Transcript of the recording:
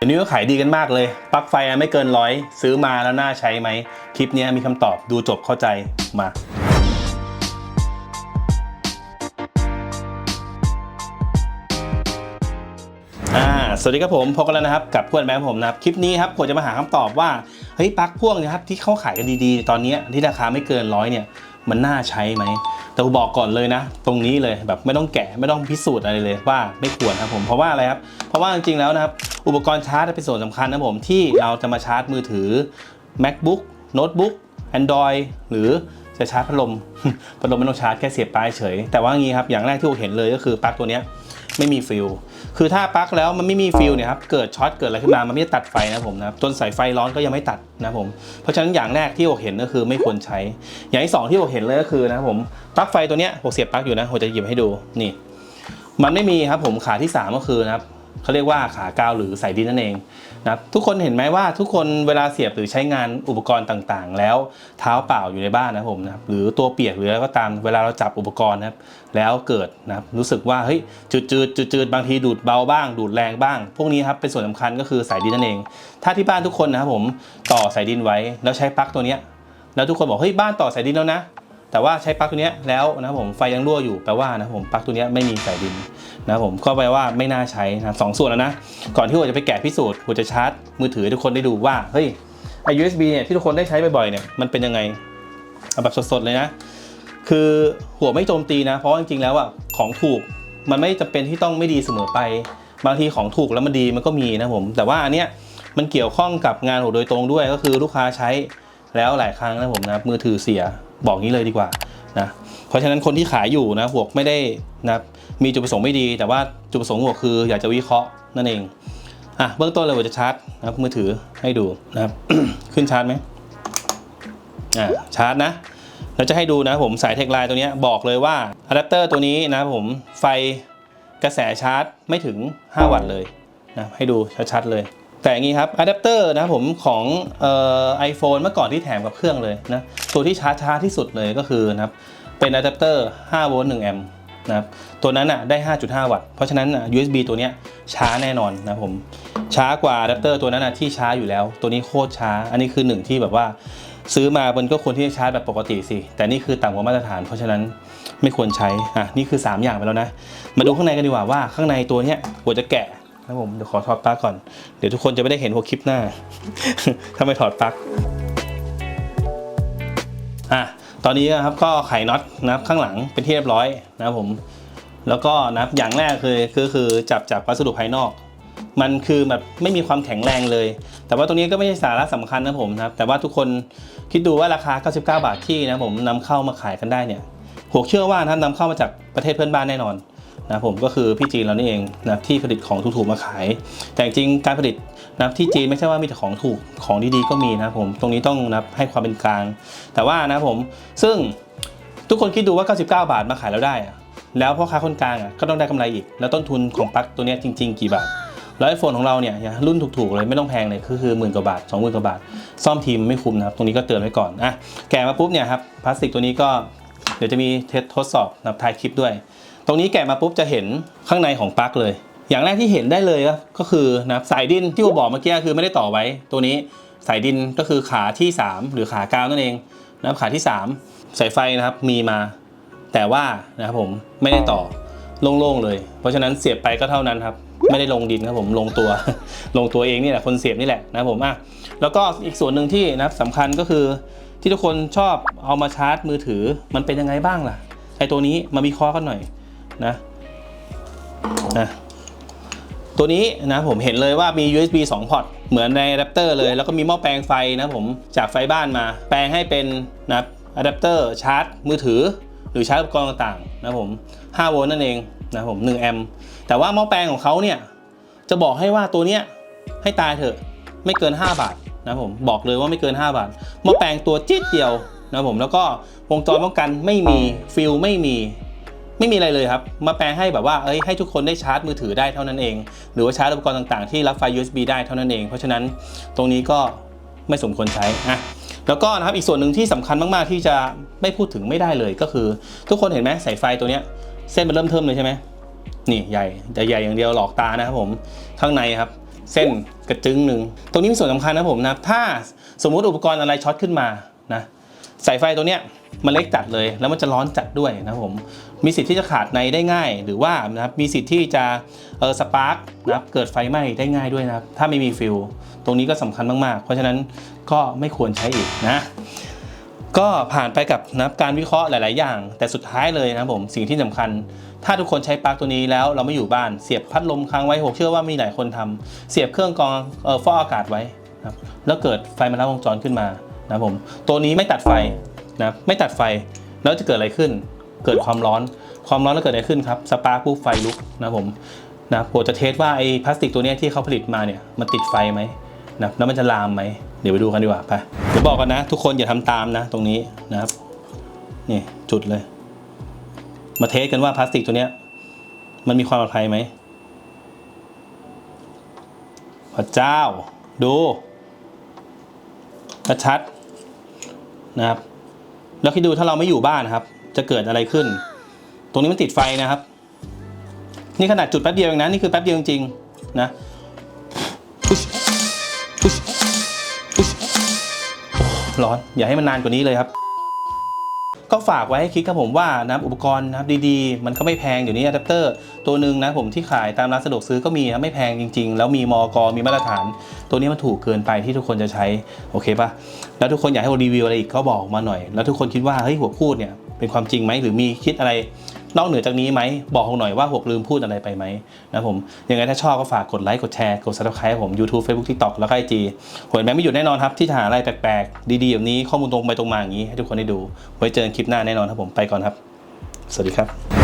เดี๋ยวนี้ก็ขายดีกันมากเลย ปลั๊กไฟไม่เกินร้อยซื้อมาแล้วน่าใช้ไหม คลิปนี้มีคำตอบดูจบเข้าใจมาอาสวัสดีครับผมพบกันแล้วนะครับ กับเพื่อนแม่ผมนะครับ คลิปนี้ครับผมจะมาหาคำตอบว่า เฮ้ยปลั๊กพ่วงนะครับที่เขาขายกันดีๆ ตอนนี้ที่ราคาไม่เกินร้อยเนี่ยมันน่าใช้ไหม แต่ผมบอกก่อนเลยนะ ตรงนี้เลยแบบไม่ต้องแกะไม่ต้องพิสูจน์อะไรเลยว่าไม่ควรครับผมเพราะว่าอะไรครับเพราะว่าจริงๆแล้วนะครับอุปกรณ์ชาร์จเป็นส่วนสำคัญนะผมที่เราจะมาชาร์จมือถือ macbook notebook android หรือ จะชาร์จพัดลม พัดลมไม่ต้องชาร์จแค่เสียบปลายเฉย แต่ว่างี้ครับ อย่างแรกที่ผมเห็นเลยก็คือปลั๊กตัวนี้ไม่มีฟิลคือถ้าปลั๊กแล้วมันไม่มีฟิลเนี่ยครับเกิดช็อตเกิดอะไรขึ้นมามันไม่ได้ตัดไฟนะผมนะจนสายไฟร้อนก็ยังไม่ตัดนะผมเพราะฉะนั้นอย่างแรกที่ผมเห็นก็คือไม่ควรใช้ อย่างที่สองที่ผมเห็นเลยก็คือนะผมปลั๊กไฟตัวนี้ผมเสียบปลั๊กอยู่นะผมจะหยิบให้ดูนี่ มันไม่มีครับผมขาที่สามก็คือนะครับเขาเรียกว่าขากาวหรือสายดินนั่นเอง นะครับทุกคนเห็นไหมว่าทุกคนเวลาเสียบหรือใช้งานอุปกรณ์ต่างๆ แล้วเท้าเปล่าอยู่ในบ้านนะผมนะครับหรือตัวเปียกหรืออะไรก็ตามเวลาเราจับอุปกรณ์นะครับแล้วเกิดนะครับรู้สึกว่าเฮ้ยจืดจืดจืดจืดบางทีดูดเบาบ้าง ดูดแรงบ้าง พวกนี้ครับเป็นส่วนสำคัญก็คือสายดินนั่นเอง ถ้าที่บ้านทุกคนนะครับผมต่อสายดินไว้แล้วใช้ปลั๊กตัวเนี้ยแล้วทุกคนบอกเฮ้ยบ้านต่อสายดินแล้วนะ แต่ว่าใช้ปลั๊กตัวนี้แล้วนะครับผมไฟยังรั่วอยู่แปลว่านะผมปลั๊กตัวนี้ไม่มีสายดินนะครับผมก็แปลว่าไม่น่าใช้นะสองส่วนแล้วนะก่อนที่ผมจะไปแกะพิสูจน์ผมจะชาร์จมือถือทุกคนได้ดูว่าเฮ้ยไอ USB เนี่ยที่ทุกคนได้ใช้บ่อยๆเนี่ยมันเป็นยังไงเอาแบบสดๆเลยนะ คือหัวไม่โจมตีนะ เพราะว่าจริงๆแล้วอะของถูกมันไม่จำเป็นที่ต้องไม่ดีเสมอไป บางทีของถูกแล้วมันดีมันก็มีนะผม แต่ว่าอันเนี้ยมันเกี่ยวข้องกับงานผมโดยตรงด้วยก็คือลูกค้าใช้แล้วหลายครั้งนะผมนะมือถือเสีย บอกงี้เลยดีกว่านะเพราะฉะนั้นคนที่ขายอยู่นะหัวไม่ได้นะมีจุดประสงค์ไม่ดี แต่ว่าจุดประสงค์หัวคือ อยากจะวิเคราะห์นั่นเองอะเบื้องต้นเลยผมจะชาร์จนะมือถือให้ดูนะครับขึ้นชาร์จไหมอ่าชาร์จนะเราจะให้ดูนะผมสายเทคไลน์ตัวนี้บอกเลยว่าอะแดปเตอร์ตัวนี้นะผมไฟกระแสชาร์จไม่ถึง 5 วัตต์เลยนะให้ดูชัดๆเลย แต่อย่างนี้ครับอะแดปเตอร์นะผมของไอโฟนเมื่อก่อนที่แถมกับเครื่องเลยนะตัวที่ชาช้าที่สุดเลยก็คือนะครับเป็นอะแดปเตอร์5โวลต์1แอมป์นะครับตัวนั้นอะได้ 5.5 วัตต์เพราะฉะนั้นอะ USB ตัวเนี้ยช้าแน่นอนนะผมช้ากว่าอะแดปเตอร์ตัวนั้นอะที่ช้าอยู่แล้ว ตัวนี้โคตรช้า อันนี้คือหนึ่งที่แบบว่าซื้อมามันก็ควรที่จะชาร์จแบบปกติสิ แต่นี่คือต่ำกว่ามาตรฐาน เพราะฉะนั้นไม่ควรใช้อะนี่คือ 3 อย่างไปแล้วนะ มาดูข้างในกันดีกว่าว่าข้างในตัวเนี้ยหัวจะแกะ นะผมเดี๋ยวขอถอดปลั๊กก่อน เดี๋ยวทุกคนจะไม่ได้เห็นหัวคลิปหน้า ถ้าไม่ถอดปลั๊กอะตอนนี้นะครับก็ไขน็อตนะครับข้างหลังเป็นที่เรียบร้อยนะครับผม แล้วก็นะครับอย่างแรกคือคือคือจับจากวัสดุภายนอก มันคือแบบไม่มีความแข็งแรงเลย แต่ว่าตรงนี้ก็ไม่ใช่สาระสำคัญนะผมนะครับ แต่ว่าทุกคนคิดดูว่าราคา 99 บาทที่นะผมนำเข้ามาขายกันได้เนี่ยผมเชื่อว่าท่านนำเข้ามาจากประเทศเพื่อนบ้านแน่นอน นะผมก็คือพี่จีนเรานี่เองนะที่ผลิตของถูกๆมาขาย แต่จริงการผลิตนะที่จีนไม่ใช่ว่ามีแต่ของถูกของดีๆก็มีนะผมตรงนี้ต้องนะให้ความเป็นกลาง แต่ว่านะผมซึ่งทุกคนคิดดูว่า 99 บาทมาขายแล้วได้อะแล้วพ่อค้าคนกลางอะก็ต้องได้กำไรอีก แล้วต้นทุนของปลั๊กตัวนี้จริง ๆ กี่บาทแล้วไอโฟนของเราเนี่ยรุ่นถูกๆเลยไม่ต้องแพงเลยคือคือหมื่นกว่าบาท2 0,000กว่าบาท ซ่อมทีมไม่คุ้มนะครับ ตรงนี้ก็เตือนไว้ก่อนอะแกะมาปุ๊บเนี่ยครับพลาสติกตัวนี้ก็เดี๋ยวจะมีเทสทดสอบนะท้ายคลิปด้วย ตรงนี้แกะมาปุ๊บจะเห็นข้างในของปลั๊กเลย อย่างแรกที่เห็นได้เลยก็คือนะสายดินที่ผมบอกเมื่อกี้คือไม่ได้ต่อไว้ ตัวนี้สายดินก็คือขาที่ 3 หรือขากาวนั่นเองนะครับขาที่ 3 สายไฟนะครับมีมา แต่ว่านะครับผมไม่ได้ต่อโล่งๆเลย เพราะฉะนั้นเสียบไปก็เท่านั้นครับไม่ได้ลงดินครับผมลงตัวลงตัวเองนี่แหละคนเสียบนี่แหละนะผมอะแล้วก็อีกส่วนหนึ่งที่นะครับสำคัญก็คือที่ทุกคนชอบเอามาชาร์จมือถือมันเป็นยังไงบ้างล่ะไอตัวนี้มาวิเคราะห์กันหน่อย นะนะตัวนี้นะผมเห็นเลยว่ามี USB 2 พอร์ตเหมือนในอะแดปเตอร์เลย แล้วก็มีหม้อแปลงไฟนะผมจากไฟบ้านมา แปลงให้เป็นนะครับอะแดปเตอร์ชาร์จ มือถือ หรือชาร์จอุปกรณ์ต่างๆนะผม5โวลต์นั่นเองนะผม1แอมป์แต่ว่าหม้อแปลงของเขาเนี่ย จะบอกให้ว่าตัวเนี้ยให้ตายเถอะไม่เกิน 5 บาทนะผมบอกเลยว่าไม่เกิน 5 บาทหม้อแปลงตัวจิ๊ดเดียวนะผมแล้วก็วงจรป้องกันไม่มีฟิลไม่มี ไม่มีอะไรเลยครับ มาแปลงให้แบบว่าเอ้ยให้ทุกคนได้ชาร์จมือถือได้เท่านั้นเอง หรือว่าชาร์จอุปกรณ์ต่างๆ ที่รับไฟ USB ได้เท่านั้นเอง เพราะฉะนั้นตรงนี้ก็ไม่สมควรใช้อะแล้วก็นะครับอีกส่วนหนึ่งที่สำคัญมากๆที่จะไม่พูดถึงไม่ได้เลยก็คือ ทุกคนเห็นไหมสายไฟตัวเนี้ยเส้นมันเริ่มเทิมเลยใช่ไหมนี่ใหญ่แต่ใหญ่อย่างเดียวหลอกตานะครับผมข้างในครับ เส้นกระจึงหนึ่งตรงนี้มีส่วนสำคัญนะผมนะถ้าสมมุติอุปกรณ์อะไรช็อตขึ้นมานะสายไฟตัวเนี้ย มันเล็กจัดเลยแล้วมันจะร้อนจัดด้วยนะครับผมมีสิทธิ์ที่จะขาดในได้ง่าย หรือว่านะครับมีสิทธิ์ที่จะเออสปาร์กนะครับเกิดไฟไหม้ได้ง่ายด้วยนะครับถ้าไม่มีฟิลตรงนี้ก็สำคัญมากๆ เพราะฉะนั้นก็ไม่ควรใช้อีกนะก็ผ่านไปกับนะการวิเคราะห์หลาย ๆ อย่าง แต่สุดท้ายเลยนะครับผมสิ่งที่สำคัญ ถ้าทุกคนใช้ปลั๊กตัวนี้แล้วเราไม่อยู่บ้านเสียบพัดลมค้างไว้ผมเชื่อว่ามีหลายคนทำเสียบเครื่องกรองเออฟอกอากาศไว้นะแล้วเกิดไฟมาลัดวงจรขึ้นมานะครับผมตัวนี้ไม่ตัดไฟ นะไม่ตัดไฟแล้วจะเกิดอะไรขึ้น เกิดความร้อน ความร้อนแล้วเกิดอะไรขึ้นครับสปาร์คปุ๊บไฟลุกนะผมนะผมจะเทสว่าไอ้พลาสติกตัวนี้ที่เขาผลิตมาเนี่ยมันติดไฟไหมนะแล้วมันจะลามไหมเดี๋ยวไปดูกันดีกว่าไปเดี๋ยวบอกกันนะ ทุกคนอย่าทำตามนะตรงนี้นะครับนี่จุดเลย มาเทสกันว่าพลาสติกตัวเนี้ยมันมีความปลอดภัยไหมพระเจ้า ดูชัดๆนะครับ แล้วคิดดูถ้าเราไม่อยู่บ้านนะครับ จะเกิดอะไรขึ้น ตรงนี้มันติดไฟนะครับ นี่ขนาดจุดแป๊บเดียวเองนะนี่คือแป๊บเดียวจริงๆนะร้อนอย่าให้มันนานกว่านี้เลยครับ ก็ฝากไว้ให้คิดครับผมว่านะอุปกรณ์นะครับดีๆ มันก็ไม่แพงอยู่นี้อะแดปเตอร์ตัวหนึ่งนะผมที่ขายตามร้านสะดวกซื้อก็มีนะไม่แพงจริง ๆ แล้วมีมอกมีมาตรฐาน ตัวนี้มันถูกเกินไปที่ทุกคนจะใช้โอเคปะแล้วทุกคนอยากให้เรารีวิวอะไรอีกก็บอกมาหน่อย แล้วทุกคนคิดว่าเฮ้ยหัวพูดเนี่ยเป็นความจริงไหมหรือมีคิดอะไร นอกเหนือจากนี้ไหมบอกผมหน่อยว่าหกลืมพูดอะไรไปไหมนะผมยังไงถ้าชอบก็ฝากกดไลค์กดแชร์กด subscribe ผม YouTube Facebook TikTok แล้วก็ไอจีหวยแม่ไม่หยุดแน่นอนครับ ที่จะหาอะไรแปลกๆ ดีๆแบบนี้ข้อมูลตรงไปตรงมาอย่างนี้ให้ทุกคนได้ดู ไว้เจอกันคลิปหน้าแน่นอนครับผมไปก่อนครับ สวัสดีครับ